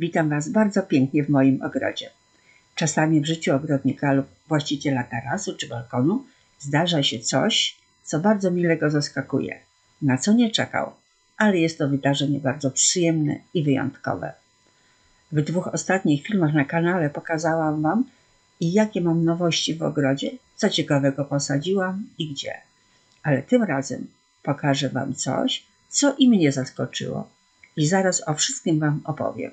Witam Was bardzo pięknie w moim ogrodzie. Czasami w życiu ogrodnika lub właściciela tarasu czy balkonu zdarza się coś, co bardzo mile go zaskakuje, na co nie czekał, ale jest to wydarzenie bardzo przyjemne i wyjątkowe. W dwóch ostatnich filmach na kanale pokazałam Wam, jakie mam nowości w ogrodzie, co ciekawego posadziłam i gdzie. Ale tym razem pokażę Wam coś, co i mnie zaskoczyło i zaraz o wszystkim Wam opowiem.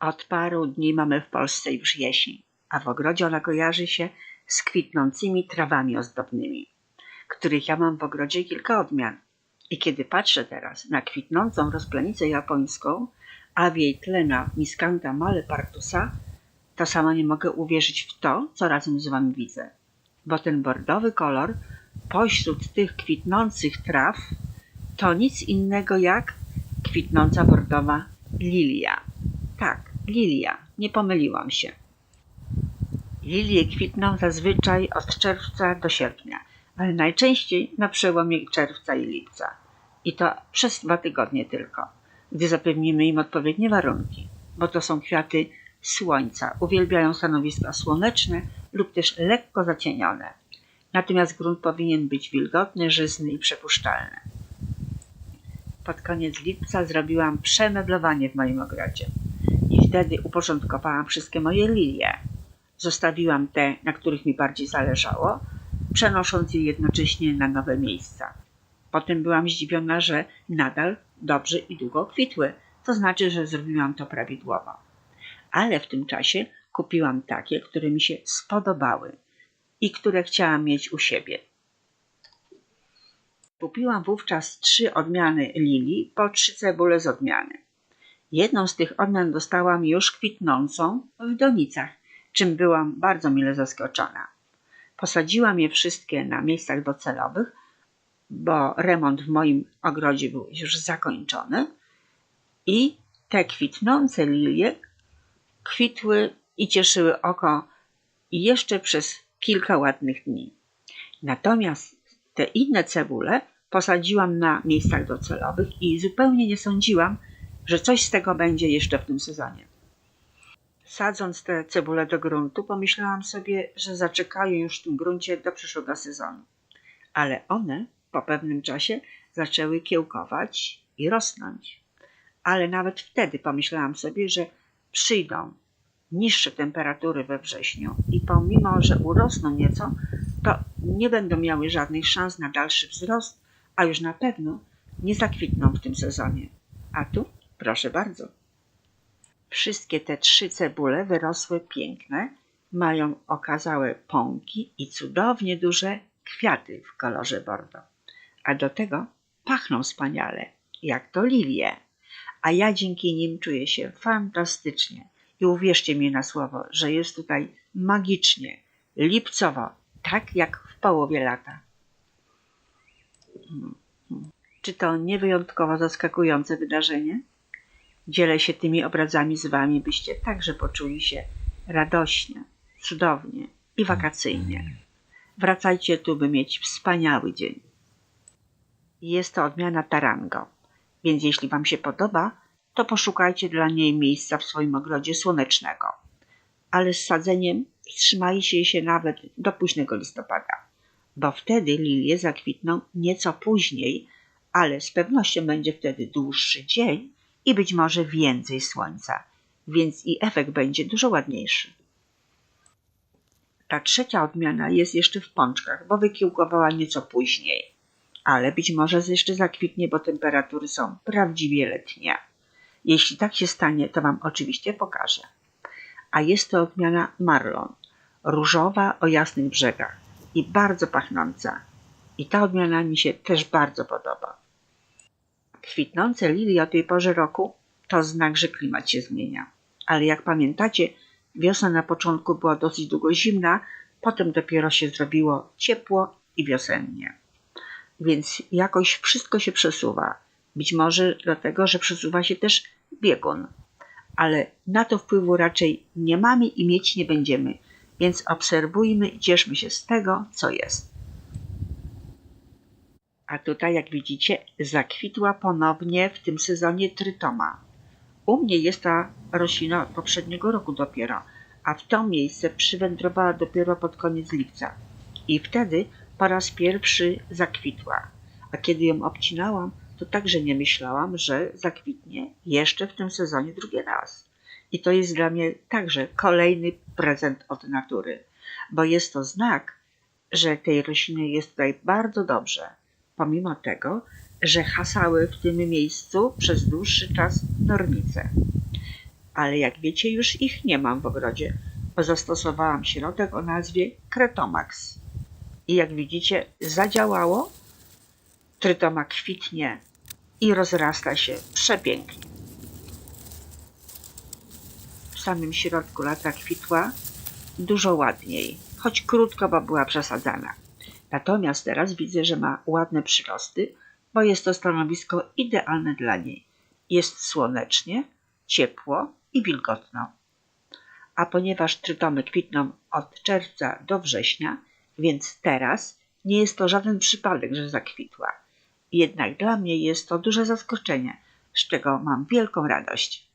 Od paru dni mamy w Polsce już jesień, a w ogrodzie ona kojarzy się z kwitnącymi trawami ozdobnymi, których ja mam w ogrodzie kilka odmian. I kiedy patrzę teraz na kwitnącą rozplanicę japońską, a w jej tle na miskanta to sama nie mogę uwierzyć w to, co razem z wami widzę. Bo ten bordowy kolor pośród tych kwitnących traw to nic innego jak kwitnąca bordowa lilia. Tak, lilia, nie pomyliłam się. Lilie kwitną zazwyczaj od czerwca do sierpnia, ale najczęściej na przełomie czerwca i lipca. I to przez dwa tygodnie tylko, gdy zapewnimy im odpowiednie warunki, bo to są kwiaty słońca, uwielbiają stanowiska słoneczne lub też lekko zacienione. Natomiast grunt powinien być wilgotny, żyzny i przepuszczalny. Pod koniec lipca zrobiłam przemeblowanie w moim ogrodzie i wtedy uporządkowałam wszystkie moje lilie. Zostawiłam te, na których mi bardziej zależało, przenosząc je jednocześnie na nowe miejsca. Potem byłam zdziwiona, że nadal dobrze i długo kwitły, to znaczy, że zrobiłam to prawidłowo. Ale w tym czasie kupiłam takie, które mi się spodobały i które chciałam mieć u siebie. Kupiłam wówczas trzy odmiany lilii po trzy cebule z odmiany. Jedną z tych odmian dostałam już kwitnącą w donicach, czym byłam bardzo mile zaskoczona. Posadziłam je wszystkie na miejscach docelowych, bo remont w moim ogrodzie był już zakończony i te kwitnące lilie kwitły i cieszyły oko jeszcze przez kilka ładnych dni. Natomiast te inne cebule posadziłam na miejscach docelowych i zupełnie nie sądziłam, że coś z tego będzie jeszcze w tym sezonie. Sadząc te cebule do gruntu, pomyślałam sobie, że zaczekają już w tym gruncie do przyszłego sezonu. Ale one po pewnym czasie zaczęły kiełkować i rosnąć. Ale nawet wtedy pomyślałam sobie, że przyjdą niższe temperatury we wrześniu i pomimo, że urosną nieco, to nie będą miały żadnych szans na dalszy wzrost, a już na pewno nie zakwitną w tym sezonie. A tu Proszę bardzo. Wszystkie te trzy cebule wyrosły piękne, mają okazałe pąki i cudownie duże kwiaty w kolorze bordo. A do tego pachną wspaniale, jak to lilie. A ja dzięki nim czuję się fantastycznie. I uwierzcie mi na słowo, że jest tutaj magicznie, lipcowo, tak jak w połowie lata. Hmm, hmm. Czy to nie wyjątkowo zaskakujące wydarzenie? Dzielę się tymi obrazami z Wami, byście także poczuli się radośnie, cudownie i wakacyjnie. Wracajcie tu, by mieć wspaniały dzień. Jest to odmiana tarango, więc jeśli Wam się podoba, to poszukajcie dla niej miejsca w swoim ogrodzie słonecznego. Ale z sadzeniem wstrzymajcie się nawet do późnego listopada, bo wtedy lilie zakwitną nieco później, ale z pewnością będzie wtedy dłuższy dzień i być może więcej słońca, więc i efekt będzie dużo ładniejszy. Ta trzecia odmiana jest jeszcze w pączkach, bo wykiełkowała nieco później, ale być może jeszcze zakwitnie, bo temperatury są prawdziwie letnie. Jeśli tak się stanie, to Wam oczywiście pokażę. a jest to odmiana Marlon, różowa o jasnych brzegach i bardzo pachnąca. I ta odmiana mi się też bardzo podoba. Kwitnące lilie o tej porze roku to znak, że klimat się zmienia. Ale jak pamiętacie, wiosna na początku była dosyć długo zimna, potem dopiero się zrobiło ciepło i wiosennie. Więc jakoś wszystko się przesuwa. Być może dlatego, że przesuwa się też biegun. Ale na to wpływu raczej nie mamy i mieć nie będziemy, więc obserwujmy i cieszmy się z tego, co jest. A tutaj, jak widzicie, zakwitła ponownie w tym sezonie trytoma. U mnie jest ta roślina od poprzedniego roku dopiero, a w to miejsce przywędrowała dopiero pod koniec lipca. I wtedy po raz pierwszy zakwitła. A kiedy ją obcinałam, to także nie myślałam, że zakwitnie jeszcze w tym sezonie drugi raz. I to jest dla mnie także kolejny prezent od natury, bo jest to znak, że tej rośliny jest tutaj bardzo dobrze, pomimo tego, że hasały w tym miejscu przez dłuższy czas nornice. Ale jak wiecie, już ich nie mam w ogrodzie, bo zastosowałam środek o nazwie Kretomax. I jak widzicie, zadziałało. Trytoma kwitnie i rozrasta się przepięknie. W samym środku lata kwitła dużo ładniej, choć krótko, bo była przesadzana. Natomiast teraz widzę, że ma ładne przyrosty, bo jest to stanowisko idealne dla niej. Jest słonecznie, ciepło i wilgotno. A ponieważ trytomy kwitną od czerwca do września, więc teraz nie jest to żaden przypadek, że zakwitła. Jednak dla mnie jest to duże zaskoczenie, z czego mam wielką radość.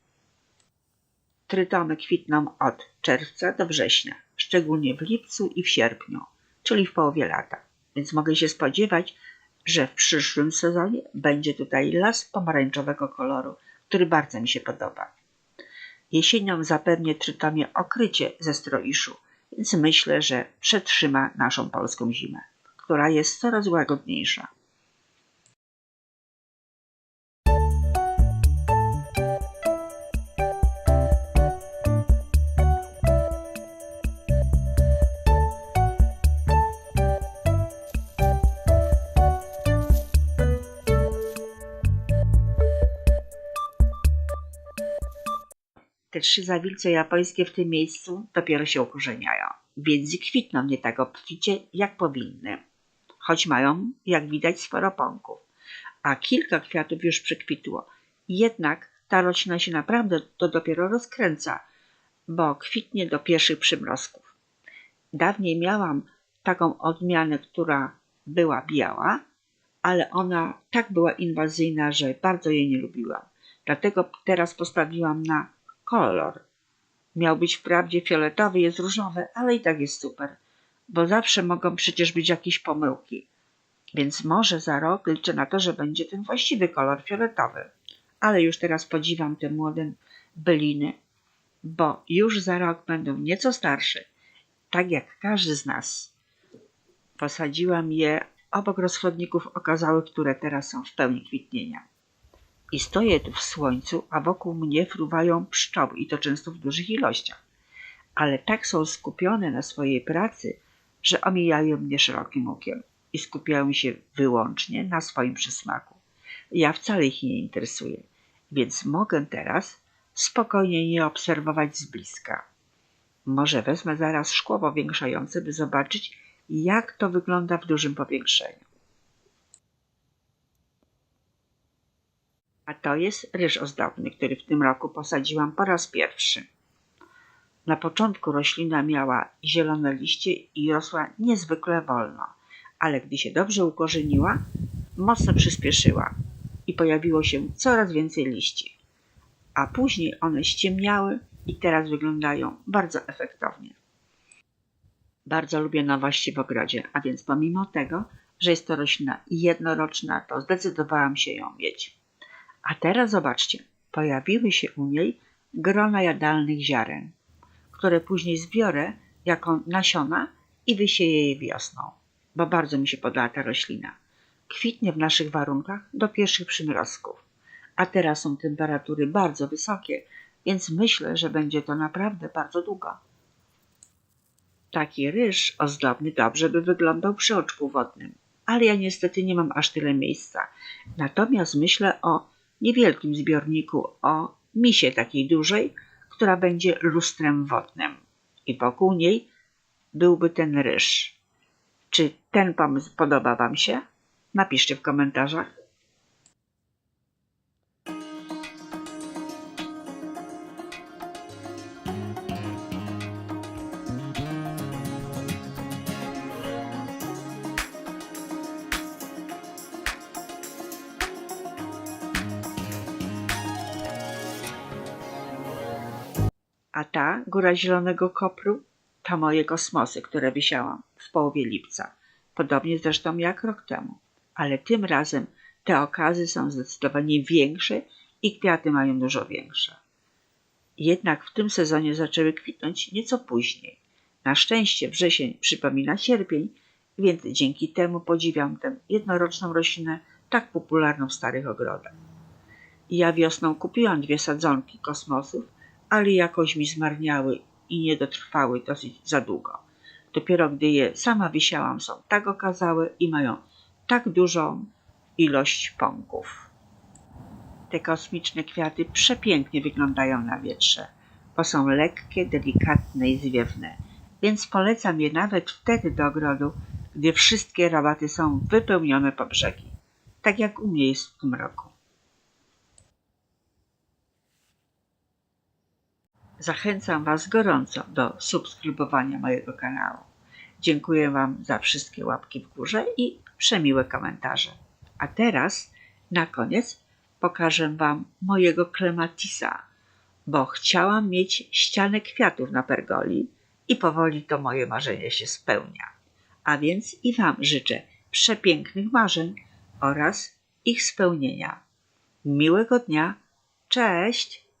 Trytomy kwitną od czerwca do września, szczególnie w lipcu i w sierpniu, czyli w połowie lata. Więc mogę się spodziewać, że w przyszłym sezonie będzie tutaj las pomarańczowego koloru, który bardzo mi się podoba. Jesienią zapewnie trytomie okrycie ze stroiszu, więc myślę, że przetrzyma naszą polską zimę, która jest coraz łagodniejsza. Te trzy zawilce japońskie w tym miejscu dopiero się ukorzeniają, więc i kwitną nie tak obficie, jak powinny, choć mają, jak widać, sporo pąków. A kilka kwiatów już przekwitło. Jednak ta roślina się naprawdę to dopiero rozkręca, bo kwitnie do pierwszych przymrozków. Dawniej miałam taką odmianę, która była biała, ale ona tak była inwazyjna, że bardzo jej nie lubiłam. Dlatego teraz postawiłam na kolor. Miał być wprawdzie fioletowy, jest różowy, ale i tak jest super, bo zawsze mogą przecież być jakieś pomyłki. Więc może za rok liczę na to, że będzie ten właściwy kolor fioletowy. Ale już teraz podziwiam te młode byliny, bo już za rok będą nieco starsze, tak jak każdy z nas. Posadziłam je obok rozchodników okazałych, które teraz są w pełni kwitnienia. I stoję tu w słońcu, a wokół mnie fruwają pszczoły i to często w dużych ilościach. Ale tak są skupione na swojej pracy, że omijają mnie szerokim okiem i skupiają się wyłącznie na swoim przysmaku. Ja wcale ich nie interesuję, więc mogę teraz spokojnie je obserwować z bliska. Może wezmę zaraz szkło powiększające, by zobaczyć, jak to wygląda w dużym powiększeniu. A to jest ryż ozdobny, który w tym roku posadziłam po raz pierwszy. Na początku roślina miała zielone liście i rosła niezwykle wolno, ale gdy się dobrze ukorzeniła, mocno przyspieszyła i pojawiło się coraz więcej liści. A później one ściemniały i teraz wyglądają bardzo efektownie. Bardzo lubię nowości w ogrodzie, a więc pomimo tego, że jest to roślina jednoroczna, to zdecydowałam się ją mieć. A teraz zobaczcie, pojawiły się u niej grona jadalnych ziaren, które później zbiorę jako nasiona i wysieję je wiosną, bo bardzo mi się podoba ta roślina. Kwitnie w naszych warunkach do pierwszych przymrozków, a teraz są temperatury bardzo wysokie, więc myślę, że będzie to naprawdę bardzo długo. Taki ryż ozdobny dobrze by wyglądał przy oczku wodnym, ale ja niestety nie mam aż tyle miejsca. Natomiast myślę o niewielkim zbiorniku, o misie takiej dużej, która będzie lustrem wodnym i wokół niej byłby ten ryż. Czy ten pomysł podoba Wam się? Napiszcie w komentarzach. A ta góra zielonego kopru to moje kosmosy, które wysiałam w połowie lipca. Podobnie zresztą jak rok temu. Ale tym razem te okazy są zdecydowanie większe i kwiaty mają dużo większe. Jednak w tym sezonie zaczęły kwitnąć nieco później. Na szczęście wrzesień przypomina sierpień, więc dzięki temu podziwiam tę jednoroczną roślinę tak popularną w starych ogrodach. Ja wiosną kupiłam dwie sadzonki kosmosów, ale jakoś mi zmarniały i nie dotrwały dosyć za długo. Dopiero gdy je sama wysiałam, są tak okazałe i mają tak dużą ilość pąków. Te kosmiczne kwiaty przepięknie wyglądają na wietrze, bo są lekkie, delikatne i zwiewne, więc polecam je nawet wtedy do ogrodu, gdy wszystkie rabaty są wypełnione po brzegi, tak jak u mnie jest w tym roku. Zachęcam Was gorąco do subskrybowania mojego kanału. Dziękuję Wam za wszystkie łapki w górze i przemiłe komentarze. A teraz, na koniec, pokażę Wam mojego klematisa, bo chciałam mieć ścianę kwiatów na pergoli i powoli to moje marzenie się spełnia. A więc i Wam życzę przepięknych marzeń oraz ich spełnienia. Miłego dnia. Cześć!